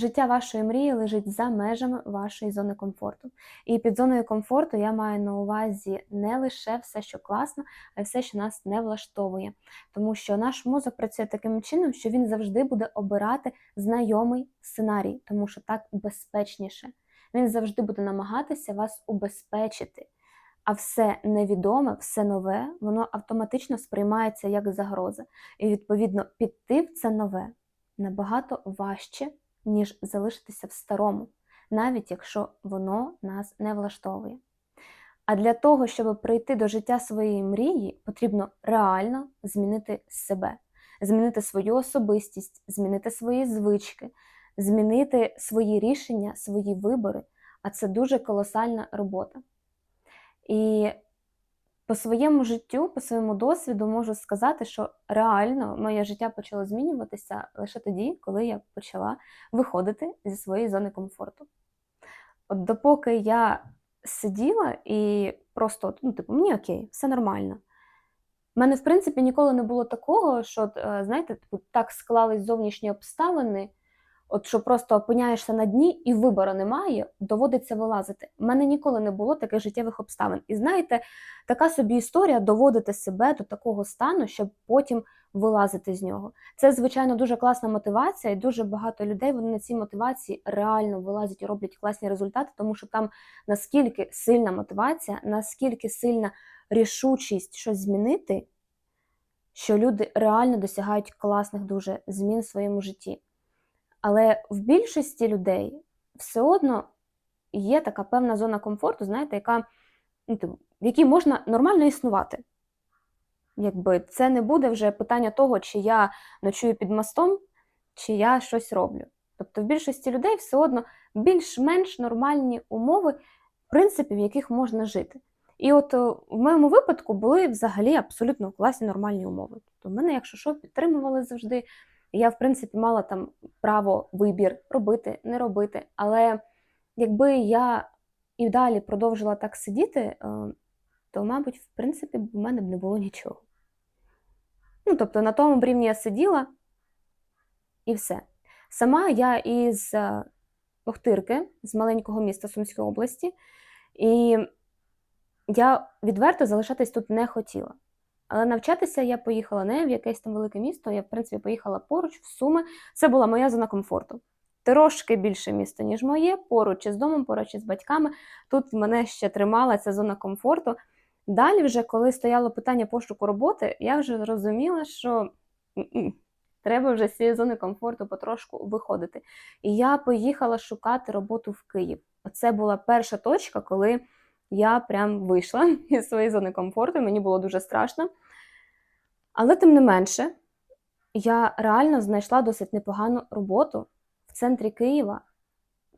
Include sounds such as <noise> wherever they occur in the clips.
Життя вашої мрії лежить за межами вашої зони комфорту. І під зоною комфорту я маю на увазі не лише все, що класно, а й все, що нас не влаштовує. Тому що наш мозок працює таким чином, що він завжди буде обирати знайомий сценарій, тому що так безпечніше. Він завжди буде намагатися вас убезпечити. А все невідоме, все нове, воно автоматично сприймається як загроза. І, відповідно, піти в це нове набагато важче, ніж залишитися в старому, навіть якщо воно нас не влаштовує. А для того, щоб прийти до життя своєї мрії, потрібно реально змінити себе, змінити свою особистість, змінити свої звички, змінити свої рішення, свої вибори. А це дуже колосальна робота. І по своєму життю, по своєму досвіду можу сказати, що реально моє життя почало змінюватися лише тоді, коли я почала виходити зі своєї зони комфорту. От допоки я сиділа і просто, ну, типу, мені окей, все нормально. У мене, в принципі, ніколи не було такого, що, е, знаєте, типу, так склались зовнішні обставини, от що просто опиняєшся на дні і вибору немає, доводиться вилазити. У мене ніколи не було таких життєвих обставин. І знаєте, така собі історія доводити себе до такого стану, щоб потім вилазити з нього. Це, звичайно, дуже класна мотивація, і дуже багато людей вони на цій мотивації реально вилазять і роблять класні результати, тому що там наскільки сильна мотивація, наскільки сильна рішучість щось змінити, що люди реально досягають класних дуже змін в своєму житті. Але в більшості людей все одно є така певна зона комфорту, знаєте, яка, ну, в якій можна нормально існувати. Якби це не буде вже питання того, чи я ночую під мостом, чи я щось роблю. Тобто в більшості людей все одно більш-менш нормальні умови, в принципі, в яких можна жити. І от е, в моєму випадку були взагалі абсолютно класні нормальні умови. Тобто мене, якщо що, підтримували завжди. Я, в принципі, мала там право вибір робити, не робити. Але якби я і далі продовжила так сидіти, е, то, мабуть, в принципі, в мене б не було нічого. Ну, тобто, на тому рівні я сиділа і все. Сама я із е, Охтирки, з маленького міста Сумської області, і я відверто залишатись тут не хотіла. Але навчатися я поїхала не в якесь там велике місто, я, в принципі, поїхала поруч, в Суми. Це була моя зона комфорту. Трошки більше місто, ніж моє, поруч із домом, поруч із батьками. Тут мене ще тримала ця зона комфорту. Далі, вже, коли стояло питання пошуку роботи, я вже зрозуміла, що треба вже з цієї зони комфорту потрошку виходити. І я поїхала шукати роботу в Київ. Оце була перша точка, коли я прям вийшла <laughs> із своєї зони комфорту, мені було дуже страшно. Але тим не менше, я реально знайшла досить непогану роботу в центрі Києва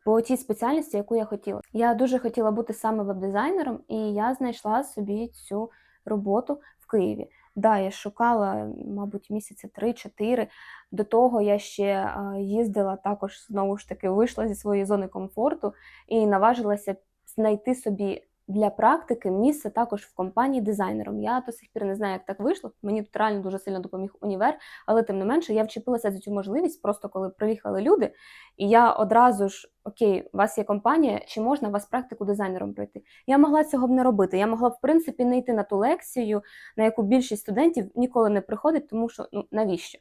по тій спеціальності, яку я хотіла. Я дуже хотіла бути саме веб-дизайнером, і я знайшла собі цю роботу в Києві. Да, я шукала, мабуть, місяці 3-4. До того я ще їздила також, знову ж таки, вийшла зі своєї зони комфорту і наважилася знайти собі для практики місце також в компанії дизайнером. Я до сих пір не знаю, як так вийшло. Мені тут реально дуже сильно допоміг універ, але тим не менше я вчепилася за цю можливість, просто коли приїхали люди, і я одразу ж окей, у вас є компанія, чи можна вас практику дизайнером пройти? Я могла цього б не робити. Я могла б в принципі не йти на ту лекцію, на яку більшість студентів ніколи не приходить, тому що ну навіщо?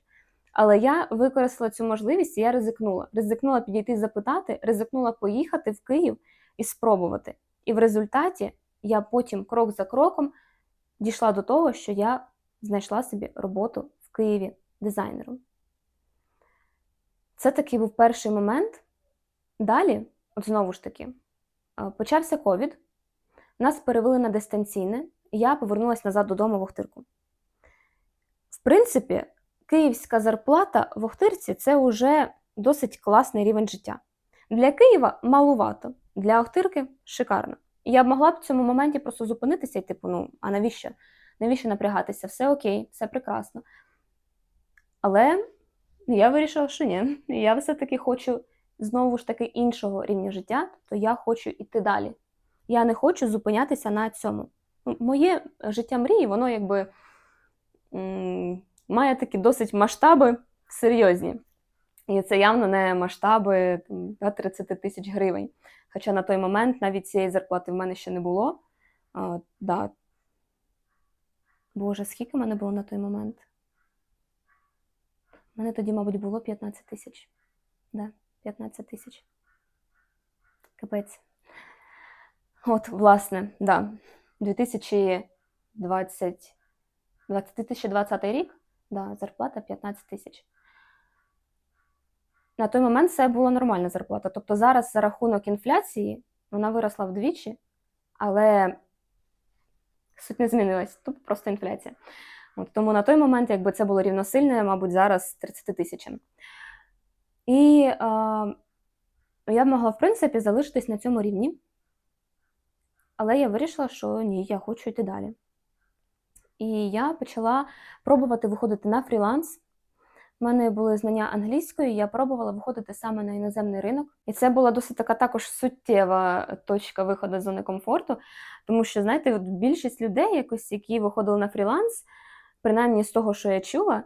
Але я використала цю можливість і я ризикнула. Ризикнула підійти запитати, ризикнула поїхати в Київ і спробувати. І в результаті я потім крок за кроком дійшла до того, що я знайшла собі роботу в Києві дизайнером. Це такий був перший момент. Далі, от знову ж таки, почався ковід, нас перевели на дистанційне, і я повернулася назад додому в Охтирку. В принципі, київська зарплата в Охтирці це вже досить класний рівень життя. Для Києва малувато, для Охтирки шикарно. Я б могла б в цьому моменті просто зупинитися і, типу, ну, а навіщо? Навіщо напрягатися? Все окей, все прекрасно. Але я вирішила, що ні. <laughs> Я все-таки хочу знову ж таки іншого рівня життя, то я хочу йти далі. Я не хочу зупинятися на цьому. Ну, моє життя мрії, воно якби має такі досить масштаби серйозні. І це явно не масштаби там, 30 тисяч гривень. Хоча на той момент навіть цієї зарплати в мене ще не було. А, да. Боже, скільки в мене було на той момент? У мене тоді, мабуть, було 15 тисяч. Да, 15 тисяч. Капець. От, власне, да. 2020, 2020 рік, да, зарплата 15 тисяч. На той момент це була нормальна зарплата. Тобто зараз за рахунок інфляції вона виросла вдвічі, але суть не змінилась, тобто просто інфляція. От, тому на той момент, якби це було рівносильне, мабуть, зараз 30 тисячам. І е, я б могла, в принципі, залишитись на цьому рівні. Але я вирішила, що ні, я хочу йти далі. І я почала пробувати виходити на фріланс. У мене були знання англійської, я пробувала виходити саме на іноземний ринок. І це була досить така також суттєва точка виходу з зони комфорту. Тому що, знаєте, от більшість людей, якось, які виходили на фріланс, принаймні з того, що я чула,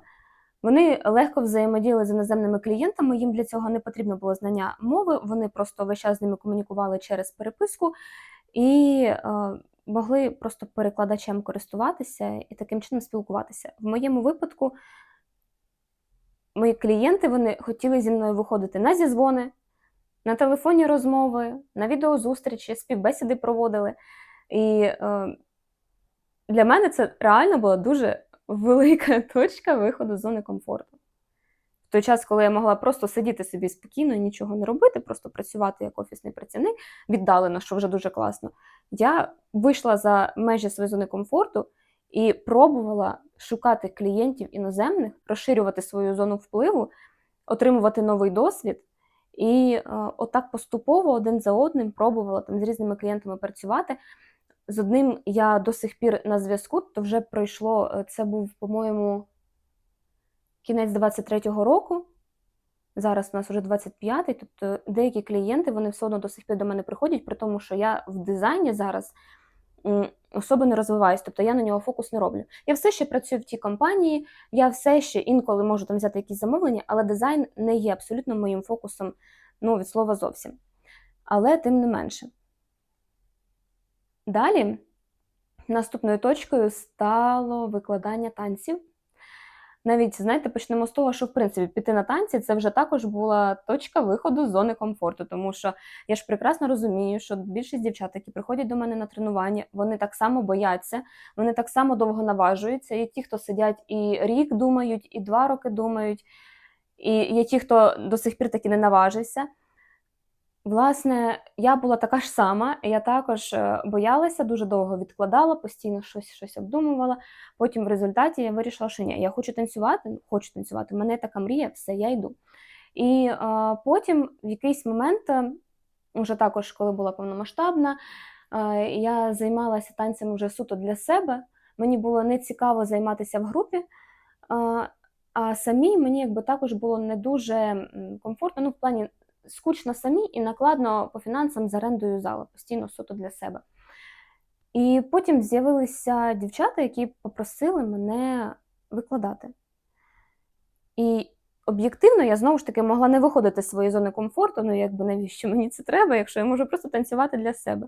вони легко взаємодіяли з іноземними клієнтами, їм для цього не потрібно було знання мови, вони просто весь час з ними комунікували через переписку і е, могли просто перекладачем користуватися і таким чином спілкуватися. В моєму випадку мої клієнти вони хотіли зі мною виходити на зізвони, на телефонні розмови, на відеозустрічі, співбесіди проводили. І е, для мене це реально була дуже велика <laughs> точка виходу з зони комфорту. В той час, коли я могла просто сидіти собі спокійно і нічого не робити, просто працювати як офісний працівник, віддалено, що вже дуже класно, я вийшла за межі своєї зони комфорту і пробувала шукати клієнтів іноземних, розширювати свою зону впливу, отримувати новий досвід. І е, отак поступово один за одним пробувала там з різними клієнтами працювати. З одним я до сих пір на зв'язку, то вже пройшло, е, це був, по-моєму, кінець 23-го року. Зараз у нас вже 25-й, тобто деякі клієнти вони все одно до сих пір до мене приходять, при тому, що я в дизайні зараз м, особо не розвиваюсь, тобто я на нього фокус не роблю. Я все ще працюю в тій компанії, я все ще інколи можу там взяти якісь замовлення, але дизайн не є абсолютно моїм фокусом, ну, від слова зовсім. Але тим не менше. Далі наступною точкою стало викладання танців. Навіть, знаєте, почнемо з того, що в принципі піти на танці це вже також була точка виходу з зони комфорту, тому що я ж прекрасно розумію, що більшість дівчат, які приходять до мене на тренування, вони так само бояться, вони так само довго наважуються. Є ті, хто сидять і рік думають, і два роки думають, і є ті, хто до сих пір таки не наважився. Власне, я була така ж сама, я також е, боялася, дуже довго відкладала, постійно щось щось обдумувала. Потім в результаті я вирішила, що ні, я хочу танцювати, хочу танцювати, в мене така мрія, все, я йду. І е, потім в якийсь момент, е, вже також, коли була повномасштабна, е, я займалася танцями вже суто для себе. Мені було не цікаво займатися в групі. Е, а самій мені якби також було не дуже комфортно, ну в плані скучно самі і накладно по фінансам з орендою зала, постійно суто для себе. І потім з'явилися дівчата, які попросили мене викладати. І об'єктивно я знову ж таки могла не виходити з своєї зони комфорту, ну якби навіщо мені це треба, якщо я можу просто танцювати для себе.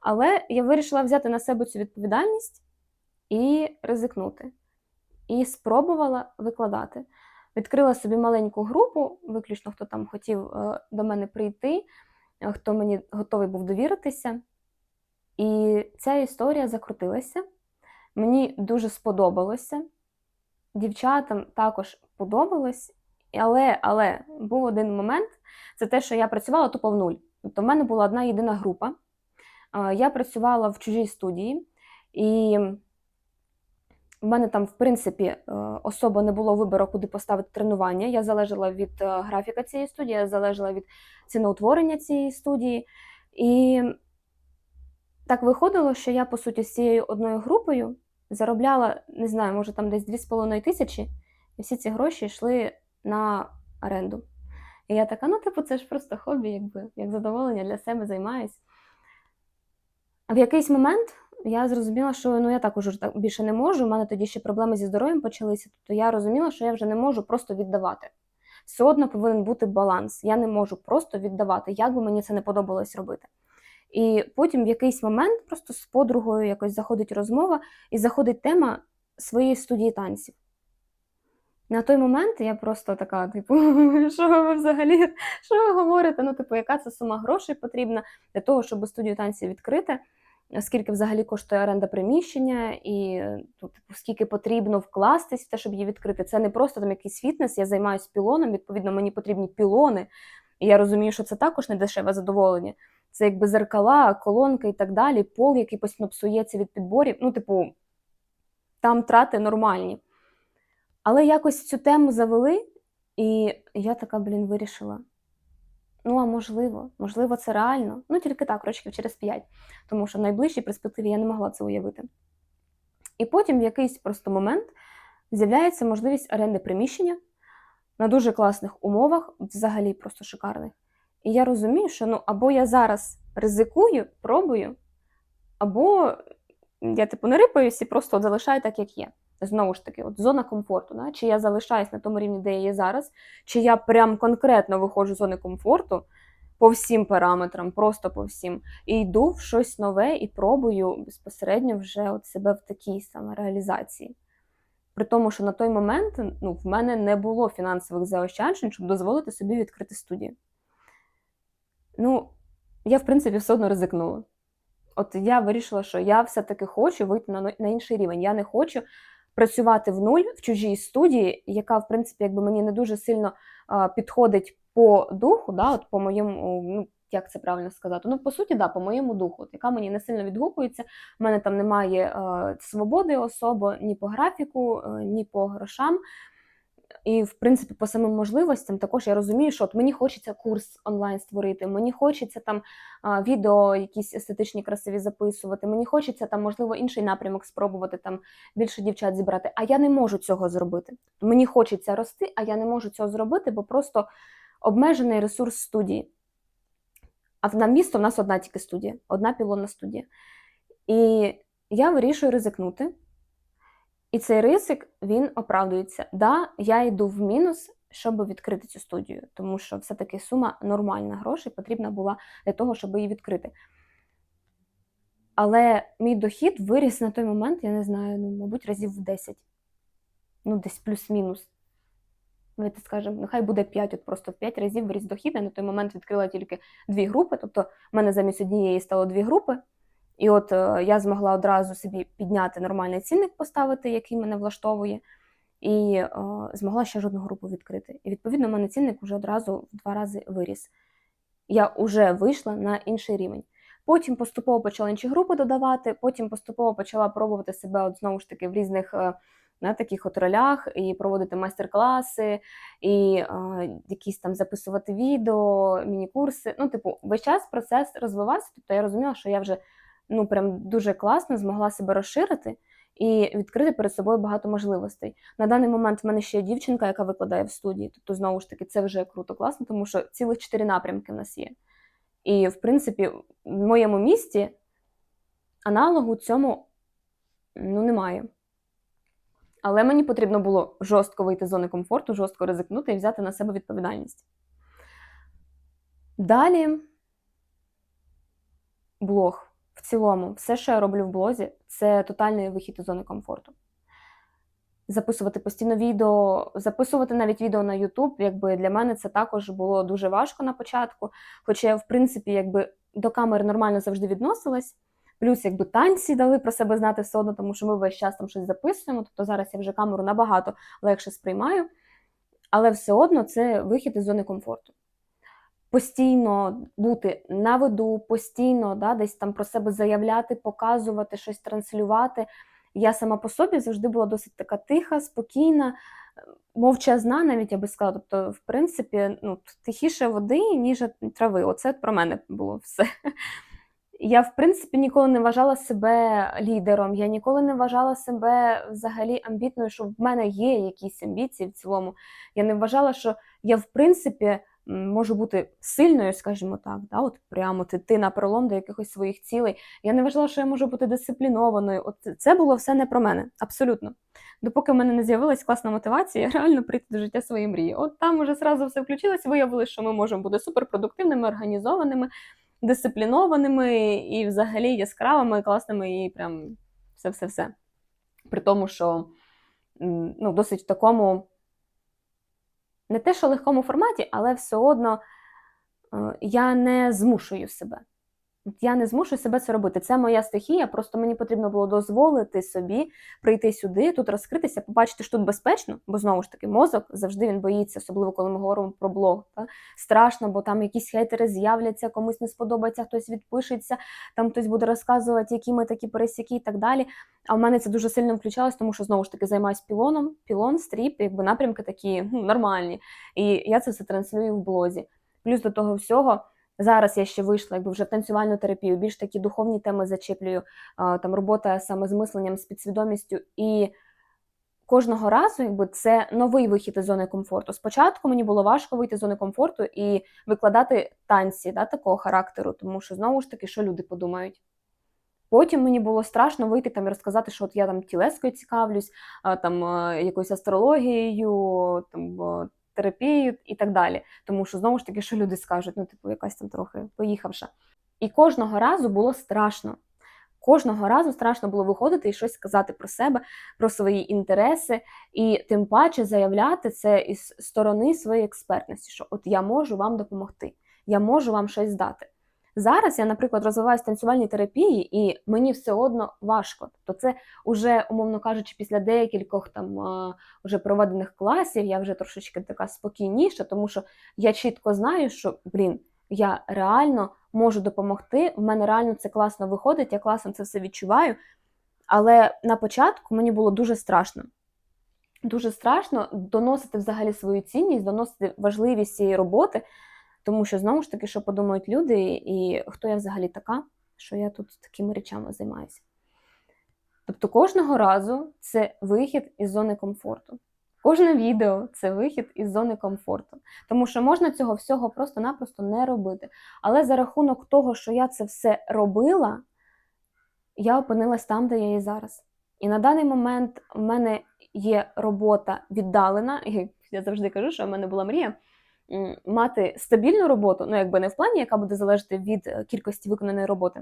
Але я вирішила взяти на себе цю відповідальність і ризикнути. І спробувала викладати відкрила собі маленьку групу, виключно хто там хотів е, до мене прийти, е, хто мені готовий був довіритися. І ця історія закрутилася. Мені дуже сподобалося. Дівчатам також подобалось. Але але був один момент це те, що я працювала тупо в нуль. Тобто в мене була одна єдина група. Е, я працювала в чужій студії, і у мене там, в принципі, е, особо не було вибору, куди поставити тренування. Я залежала від е, графіка цієї студії, я залежала від ціноутворення цієї студії. І так виходило, що я, по суті, з цією одною групою заробляла, не знаю, може там десь 2,5 тисячі, і всі ці гроші йшли на оренду. І я така, ну, типу, це ж просто хобі, якби, як задоволення для себе займаюсь. В якийсь момент я зрозуміла, що ну я також більше не можу. У мене тоді ще проблеми зі здоров'ям почалися. Тобто я розуміла, що я вже не можу просто віддавати. Все одно повинен бути баланс. Я не можу просто віддавати, як би мені це не подобалось робити. І потім в якийсь момент просто з подругою якось заходить розмова і заходить тема своєї студії танців. На той момент я просто така, типу, <laughs> що ви взагалі, що ви говорите? Ну, типу, яка це сума грошей потрібна для того, щоб студію танців відкрити? Скільки взагалі коштує оренда приміщення, і ну, типу, скільки потрібно вкластись в те, щоб її відкрити. Це не просто там якийсь фітнес, я займаюся пілоном, відповідно, мені потрібні пілони. І я розумію, що це також не дешеве задоволення. Це якби зеркала, колонки і так далі, пол, який постійно псується від підборів. Ну, типу, там трати нормальні. Але якось цю тему завели, і я така, блін, вирішила. Ну, а можливо, можливо, це реально. Ну, тільки так, рочків через п'ять, тому що в найближчій перспективі я не могла це уявити. І потім в якийсь просто момент з'являється можливість оренди приміщення на дуже класних умовах, взагалі просто шикарних. І я розумію, що ну, або я зараз ризикую, пробую, або я типу не рипаюсь і просто залишаю так, як є. Знову ж таки, от зона комфорту. Да? Чи я залишаюсь на тому рівні, де я є зараз, чи я прям конкретно виходжу з зони комфорту по всім параметрам, просто по всім, і йду в щось нове і пробую безпосередньо вже от себе в такій самореалізації. При тому, що на той момент ну, в мене не було фінансових заощаджень, щоб дозволити собі відкрити студію. Ну, я, в принципі, все одно ризикнула. От я вирішила, що я все-таки хочу вийти на, на інший рівень. Я не хочу працювати в нуль в чужій студії, яка, в принципі, якби мені не дуже сильно підходить по духу, да, от по моєму, ну як це правильно сказати? Ну, по суті, да, по моєму духу, от, яка мені не сильно відгукується. в мене там немає е, свободи особо ні по графіку, е, ні по грошам. І, в принципі, по самим можливостям також я розумію, що от мені хочеться курс онлайн створити, мені хочеться там відео, якісь естетичні красиві записувати, мені хочеться там, можливо, інший напрямок спробувати там більше дівчат зібрати. А я не можу цього зробити. Мені хочеться рости, а я не можу цього зробити, бо просто обмежений ресурс студії. А на місто в нас одна тільки студія, одна пілонна студія. І я вирішую ризикнути. І цей ризик він оправдується. Да, я йду в мінус, щоб відкрити цю студію, тому що все-таки сума нормальна грошей потрібна була для того, щоб її відкрити. Але мій дохід виріс на той момент, я не знаю, ну, мабуть, разів в 10. Ну, десь плюс-мінус. Давайте скажемо, нехай буде 5, от просто в 5 разів виріс дохід. Я на той момент відкрила тільки дві групи. Тобто, в мене замість однієї стало дві групи. І от е, я змогла одразу собі підняти нормальний цінник, поставити, який мене влаштовує, і е, змогла ще жодну групу відкрити. І відповідно, в мене цінник вже одразу в два рази виріс. Я вже вийшла на інший рівень. Потім поступово почала інші групи додавати, потім поступово почала пробувати себе от знову ж таки в різних е, на таких от ролях, і проводити майстер-класи, і е, якісь там записувати відео, міні-курси. Ну, типу, весь час процес розвивався. Тобто я розуміла, що я вже ну прям дуже класно змогла себе розширити і відкрити перед собою багато можливостей. На даний момент в мене ще є дівчинка, яка викладає в студії. Тобто, знову ж таки, це вже круто, класно, тому що цілих чотири напрямки в нас є. І, в принципі, в моєму місті аналогу цьому ну, немає. Але мені потрібно було жорстко вийти з зони комфорту, жорстко ризикнути і взяти на себе відповідальність. Далі блог. В цілому, все, що я роблю в блозі, це тотальний вихід із зони комфорту. Записувати постійно відео, записувати навіть відео на YouTube, якби для мене це також було дуже важко на початку. Хоча я, в принципі, якби до камери нормально завжди відносилась. Плюс, якби танці дали про себе знати все одно, тому що ми весь час там щось записуємо. Тобто зараз я вже камеру набагато легше сприймаю. Але все одно це вихід із зони комфорту постійно бути на виду, постійно да, десь там про себе заявляти, показувати, щось транслювати. Я сама по собі завжди була досить така тиха, спокійна, мовчазна, навіть я би сказала. Тобто, в принципі, ну, тихіше води, ніж трави. Оце про мене було все. Я, в принципі, ніколи не вважала себе лідером, я ніколи не вважала себе взагалі амбітною, що в мене є якісь амбіції в цілому. Я не вважала, що я, в принципі, можу бути сильною, скажімо так, да, от прямо ти, на пролом до якихось своїх цілей. Я не вважала, що я можу бути дисциплінованою. От це- це було все не про мене, абсолютно. Допоки в мене не з'явилась класна мотивація, реально прийти до життя своєї мрії. От там уже зразу все включилось, виявилось, що ми можемо бути суперпродуктивними, організованими, дисциплінованими і взагалі яскравими, класними і прям все-все-все. При тому, що ну, досить в такому не те, що легкому форматі, але все одно е, я не змушую себе. Я не змушую себе це робити. Це моя стихія, просто мені потрібно було дозволити собі прийти сюди, тут розкритися, побачити, що тут безпечно, бо знову ж таки мозок завжди він боїться, особливо коли ми говоримо про блог. Та? Страшно, бо там якісь хейтери з'являться, комусь не сподобається, хтось відпишеться, там хтось буде розказувати, які ми такі пересіки і так далі. А в мене це дуже сильно включалось, тому що знову ж таки займаюся пілоном, пілон, стріп, якби напрямки такі ну, нормальні. І я це все транслюю в блозі. Плюс до того всього. Зараз я ще вийшла якби вже в танцювальну терапію, більш такі духовні теми зачеплюю, там робота саме з мисленням, з підсвідомістю. І кожного разу якби, це новий вихід із зони комфорту. Спочатку мені було важко вийти з зони комфорту і викладати танці да, такого характеру, тому що знову ж таки, що люди подумають. Потім мені було страшно вийти там і розказати, що от я там тілескою цікавлюсь, там якоюсь астрологією, там терапією і так далі. Тому що знову ж таки, що люди скажуть, ну, типу, якась там трохи поїхавша. І кожного разу було страшно. Кожного разу страшно було виходити і щось сказати про себе, про свої інтереси, і тим паче заявляти це із сторони своєї експертності, що от я можу вам допомогти, я можу вам щось дати. Зараз я, наприклад, розвиваюся в терапії, і мені все одно важко. Тобто, це уже, умовно кажучи, після декількох там вже проведених класів я вже трошечки така спокійніша, тому що я чітко знаю, що блін, я реально можу допомогти. В мене реально це класно виходить, я класно це все відчуваю. Але на початку мені було дуже страшно. Дуже страшно доносити взагалі свою цінність, доносити важливість цієї роботи, тому що знову ж таки, що подумають люди, і хто я взагалі така, що я тут такими речами займаюся. Тобто кожного разу це вихід із зони комфорту. Кожне відео це вихід із зони комфорту. Тому що можна цього всього просто-напросто не робити. Але за рахунок того, що я це все робила, я опинилась там, де я є зараз. І на даний момент в мене є робота віддалена, і <laughs> я завжди кажу, що в мене була мрія мати стабільну роботу, ну якби не в плані, яка буде залежати від е, кількості виконаної роботи.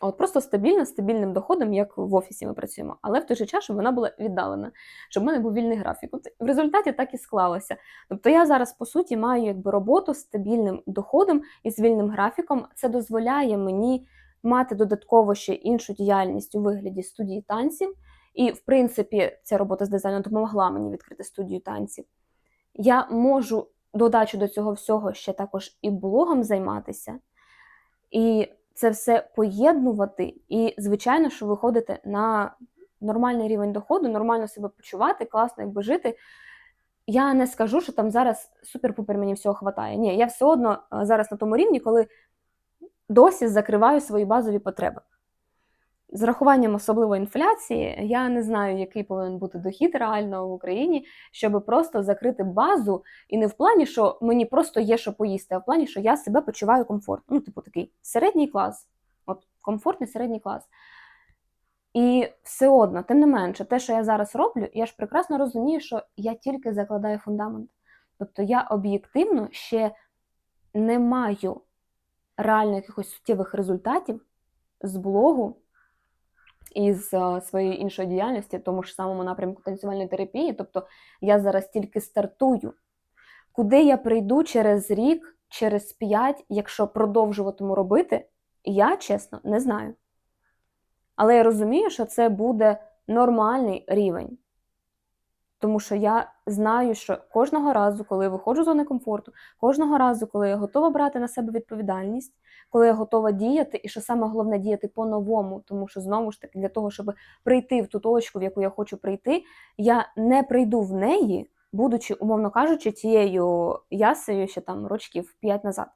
а От просто стабільно, стабільним доходом, як в офісі ми працюємо, але в той же час, щоб вона була віддалена, щоб в мене був вільний графік. От в результаті так і склалося. Тобто я зараз, по суті, маю якби роботу з стабільним доходом і з вільним графіком. Це дозволяє мені мати додатково ще іншу діяльність у вигляді студії танців. І, в принципі, ця робота з дизайном допомогла мені відкрити студію танців. Я можу додачу до цього всього ще також і блогом займатися, і це все поєднувати, і, звичайно, що виходити на нормальний рівень доходу, нормально себе почувати, класно якби жити. Я не скажу, що там зараз супер-пупер мені всього хватає. Ні, я все одно е, зараз на тому рівні, коли досі закриваю свої базові потреби. З рахуванням особливо інфляції, я не знаю, який повинен бути дохід реально в Україні, щоб просто закрити базу, і не в плані, що мені просто є що поїсти, а в плані, що я себе почуваю комфортно. Ну, типу, такий середній клас, от комфортний середній клас. І все одно, тим не менше, те, що я зараз роблю, я ж прекрасно розумію, що я тільки закладаю фундамент. Тобто я об'єктивно ще не маю реально якихось суттєвих результатів з блогу і з е, своєї іншої діяльності, в тому ж самому напрямку танцювальної терапії. Тобто я зараз тільки стартую. Куди я прийду через рік, через п'ять, якщо продовжуватиму робити, я чесно не знаю. Але я розумію, що це буде нормальний рівень. Тому що я знаю, що кожного разу, коли я виходжу з зони комфорту, кожного разу, коли я готова брати на себе відповідальність, коли я готова діяти, і що саме головне діяти по-новому, тому що знову ж таки, для того, щоб прийти в ту точку, в яку я хочу прийти, я не прийду в неї, будучи, умовно кажучи, тією ясею ще там рочків 5 назад.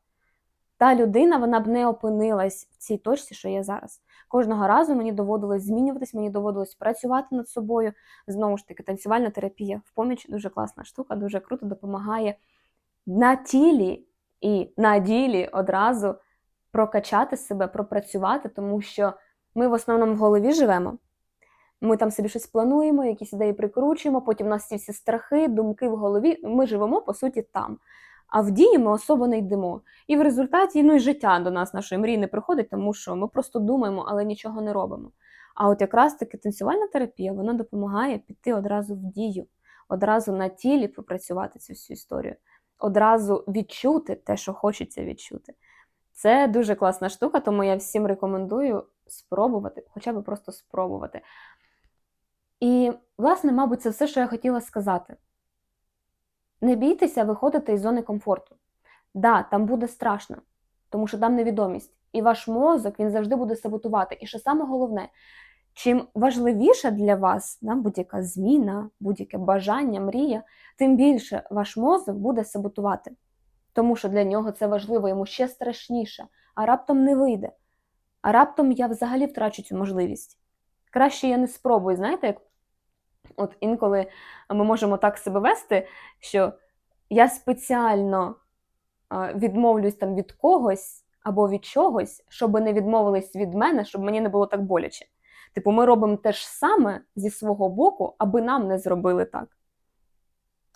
Та людина вона б не опинилась в цій точці, що є зараз. Кожного разу мені доводилось змінюватись, мені доводилось працювати над собою. Знову ж таки, танцювальна терапія в поміч дуже класна штука, дуже круто допомагає на тілі і на ділі одразу прокачати себе, пропрацювати, тому що ми в основному в голові живемо. Ми там собі щось плануємо, якісь ідеї прикручуємо, потім у нас ці всі страхи, думки в голові. Ми живемо, по суті, там. А в дії ми особо не йдемо. І в результаті ну, і життя до нас, нашої мрії, не приходить, тому що ми просто думаємо, але нічого не робимо. А от якраз таки танцювальна терапія вона допомагає піти одразу в дію, одразу на тілі попрацювати цю всю історію, одразу відчути те, що хочеться відчути. Це дуже класна штука, тому я всім рекомендую спробувати, хоча б просто спробувати. І, власне, мабуть, це все, що я хотіла сказати. Не бійтеся виходити із зони комфорту. Да, там буде страшно, тому що там невідомість. І ваш мозок він завжди буде саботувати. І що саме головне, чим важливіша для вас да, будь-яка зміна, будь-яке бажання, мрія, тим більше ваш мозок буде саботувати. Тому що для нього це важливо, йому ще страшніше, а раптом не вийде. А раптом я взагалі втрачу цю можливість. Краще я не спробую, знаєте, як от інколи ми можемо так себе вести, що я спеціально відмовлюсь там від когось або від чогось, щоб не відмовились від мене, щоб мені не було так боляче. Типу, ми робимо те ж саме зі свого боку, аби нам не зробили так.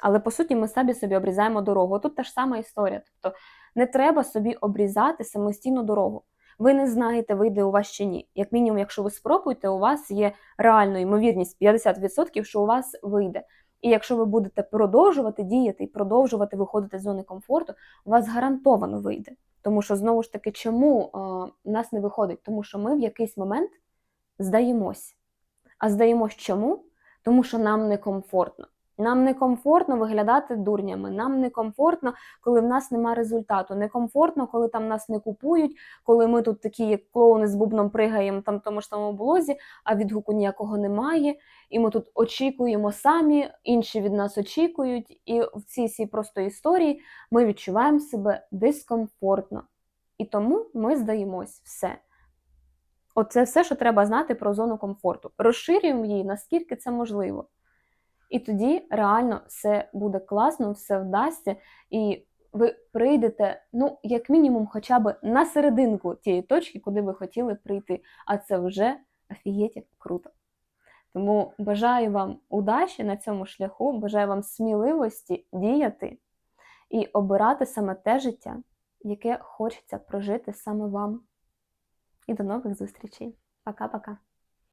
Але по суті, ми самі собі обрізаємо дорогу. Тут та ж сама історія. Тобто не треба собі обрізати самостійну дорогу. Ви не знаєте, вийде у вас чи ні. Як мінімум, якщо ви спробуєте, у вас є реальна ймовірність 50%, що у вас вийде. І якщо ви будете продовжувати діяти і продовжувати виходити з зони комфорту, у вас гарантовано вийде. Тому що знову ж таки, чому е, нас не виходить? Тому що ми в якийсь момент здаємось. А здаємось чому? Тому що нам некомфортно. Нам некомфортно виглядати дурнями, нам некомфортно, коли в нас нема результату. Некомфортно, коли там нас не купують, коли ми тут такі, як клоуни з бубном пригаємо там тому ж самому блозі, а відгуку ніякого немає. І ми тут очікуємо самі, інші від нас очікують. І в цій всій просто історії ми відчуваємо себе дискомфортно. І тому ми здаємось все. Оце все, що треба знати про зону комфорту. Розширюємо її, наскільки це можливо. І тоді реально все буде класно, все вдасться, і ви прийдете, ну, як мінімум, хоча б на серединку тієї точки, куди ви хотіли прийти. А це вже офігеть круто. Тому бажаю вам удачі на цьому шляху, бажаю вам сміливості діяти і обирати саме те життя, яке хочеться прожити саме вам. І до нових зустрічей. Пока-пока.